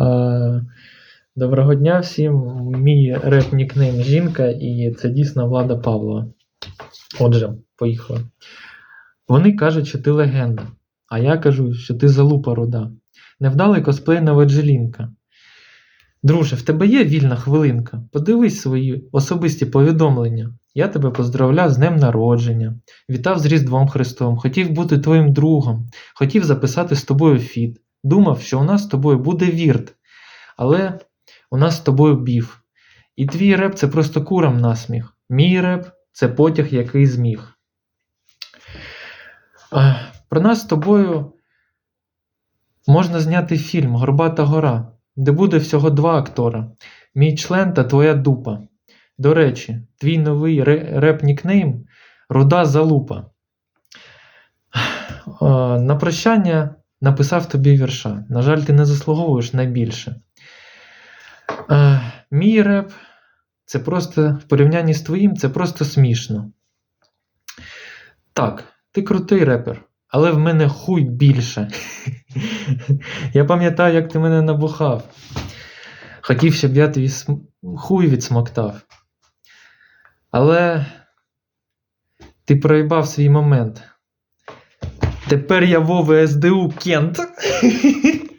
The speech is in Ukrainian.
Е, Доброго дня всім. Мій реп нікнейм жінка, і це дійсно Влада Павлова. Отже, поїхали. Вони кажуть, що ти легенда, а я кажу, що ти залупа руда. Невдалий косплей Новоджелінка. Друже, в тебе є вільна хвилинка. Подивись свої особисті повідомлення. Я тебе поздравляв з днем народження, вітав з Різдвом Христом, хотів бути твоїм другом, хотів записати з тобою фіт. Думав, що у нас з тобою буде вірт, але у нас з тобою біф. І твій реп це просто курам насміх. Мій реп це потяг, який зміг. Про нас з тобою можна зняти фільм Горбата гора, де буде всього два актора: Мій член та твоя дупа. До речі, твій новий реп-нікнейм Руда Залупа. На прощання написав тобі вірша. На жаль, ти не заслуговуєш на більше. Е, Мій реп це просто в порівнянні з твоїм, це просто смішно. Так, ти крутий репер, але в мене хуй більше. Я пам'ятаю, як ти мене набухав. Хотів, щоб я твій хуй відсмоктав. Але ти проїбав свій момент. Тепер я Вова СДУ Кент.